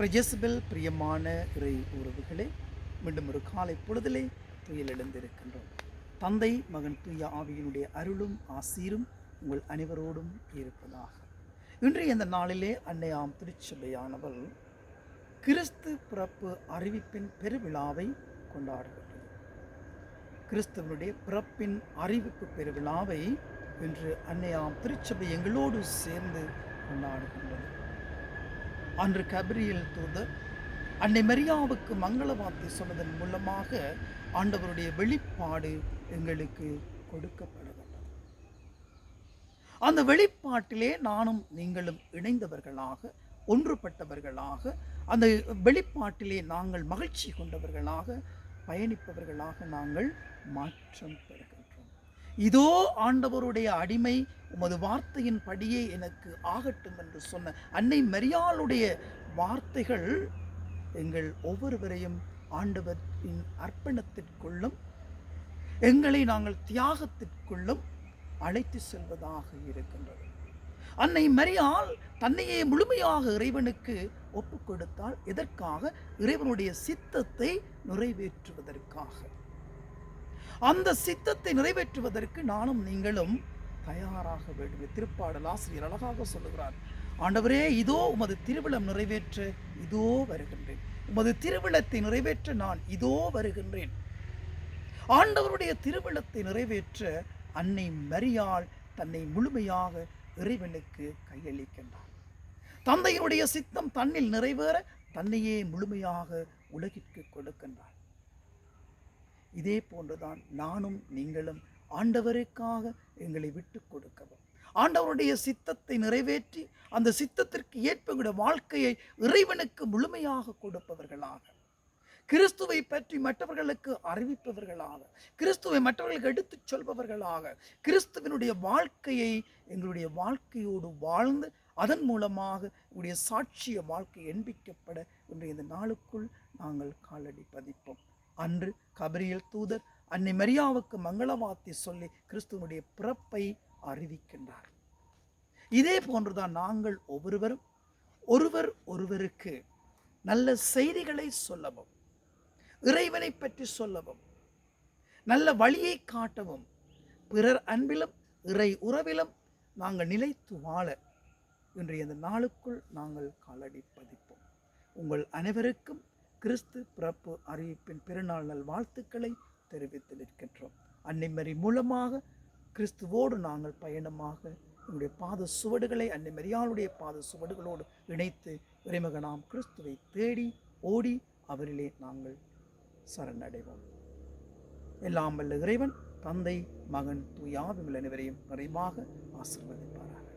பிரஜஸ்பெல் பிரியமான இறை உறவுகளே மீண்டும் ஒரு காலை பொழுதிலே துயில் எழுந்திருக்கின்றோம். தந்தை மகன் தூய ஆவியினுடைய அருளும் ஆசீரும் உங்கள் அனைவரோடும் இருப்பதாக. இன்றைய இந்த நாளிலே அன்னையாம் திருச்சபையானவள் கிறிஸ்து பிறப்பு அறிவிப்பின் பெருவிழாவை கொண்டாடுகின்றது. கிறிஸ்துவனுடைய பிறப்பின் அறிவிப்பு பெருவிழாவை இன்று அன்னையாம் திருச்சபை எங்களோடு சேர்ந்து கொண்டாடுகின்றது. அன்று கபிரியல் தூதர் அன்னை மரியாவுக்கு மங்கள வார்த்தை சொன்னதன் மூலமாக ஆண்டவருடைய வெளிப்பாடு எங்களுக்கு கொடுக்கப்படுகிறது. அந்த வெளிப்பாட்டிலே நானும் நீங்களும் இணைந்தவர்களாக ஒன்றுபட்டவர்களாக அந்த வெளிப்பாட்டிலே நாங்கள் மகிழ்ச்சி கொண்டவர்களாக பயணிப்பவர்களாக நாங்கள் மாற்றம் பெறுகிறோம். இதோ ஆண்டவருடைய அடிமை உமது வார்த்தையின் படியே எனக்கு ஆகட்டும் என்று சொன்ன அன்னை மரியாளுடைய வார்த்தைகள் எங்கள் ஒவ்வொருவரையும் ஆண்டவரின் அர்ப்பணத்திற்குள்ளும் எங்களை நாங்கள் தியாகத்திற்குள்ளும் அழைத்து செல்வதாக இருக்கின்றது. அன்னை மரியால் தன்னையே முழுமையாக இறைவனுக்கு ஒப்பு கொடுத்தால் எதற்காக? இறைவனுடைய சித்தத்தை நிறைவேற்றுவதற்காக. அந்த சித்தத்தை நிறைவேற்றுவதற்கு நானும் நீங்களும் தயாராக வேண்டும். திருப்பாடல் ஆசிரியர் அழகாக சொல்லுகிறார் ஆண்டவரே இதோ உமது திருவிழம் நிறைவேற்ற இதோ வருகின்றேன். உமது திருவிழத்தை நிறைவேற்ற நான் இதோ வருகின்றேன். ஆண்டவருடைய திருவிழத்தை நிறைவேற்ற அன்னை மரியாள் தன்னை முழுமையாக இறைவனுக்கு கையளிக்கின்றார். தந்தையினுடைய சித்தம் தன்னில் நிறைவேற தன்னையே முழுமையாக உலகிற்கு கொடுக்கின்றார். இதே போன்றுதான் நானும் நீங்களும் ஆண்டவருக்காக எங்களை விட்டு கொடுக்கவும். ஆண்டவருடைய சித்தத்தை நிறைவேற்றி அந்த சித்தத்திற்கு ஏற்ப எங்களுடைய வாழ்க்கையை இறைவனுக்கு முழுமையாக கொடுப்பவர்களாக. கிறிஸ்துவை பற்றி மற்றவர்களுக்கு அறிவிப்பவர்களாக. கிறிஸ்துவை மற்றவர்களுக்கு எடுத்துச் சொல்பவர்களாக. கிறிஸ்துவனுடைய வாழ்க்கையை எங்களுடைய வாழ்க்கையோடு வாழ்ந்து அதன் மூலமாக எங்களுடைய சாட்சிய வாழ்க்கை எண்பிக்கப்பட இன்றைய இந்த நாளுக்குள் நாங்கள் காலடி பதிப்போம். அன்று கபரியல் தூதர் அன்னை மரியாவுக்கு மங்களவாத்தி சொல்லி கிறிஸ்துவனுடைய பிறப்பை அறிவிக்கின்றார். இதே போன்றுதான் நாங்கள் ஒவ்வொருவரும் ஒருவர் ஒருவருக்கு நல்ல செய்திகளை சொல்லவும் இறைவனை பற்றி சொல்லவும் நல்ல வழியை காட்டவும் பிறர் அன்பிலும் இறை உறவிலும் நாங்கள் நிலைத்து வாழ இன்றைய இந்த நாளுக்குள் நாங்கள் காலடி பதிப்போம். உங்கள் அனைவருக்கும் கிறிஸ்து பிறப்பு அறிவிப்பின் பெருநாள் நல் வாழ்த்துக்களை தெரிவித்து நிற்கின்றோம். அன்னைமரி மூலமாக கிறிஸ்துவோடு நாங்கள் பயணமாக எங்களுடைய பாத சுவடுகளை அன்னைமரியாளுடைய பாத சுவடுகளோடு இணைத்து இறைமகனாம் கிறிஸ்துவை தேடி ஓடி அவரிலே நாங்கள் சரணடைவோம். எல்லாம் வல்ல இறைவன் தந்தை மகன் தூயாவிகள் அனைவரையும் நிறைவாக ஆசிர்வதிப்பார்கள்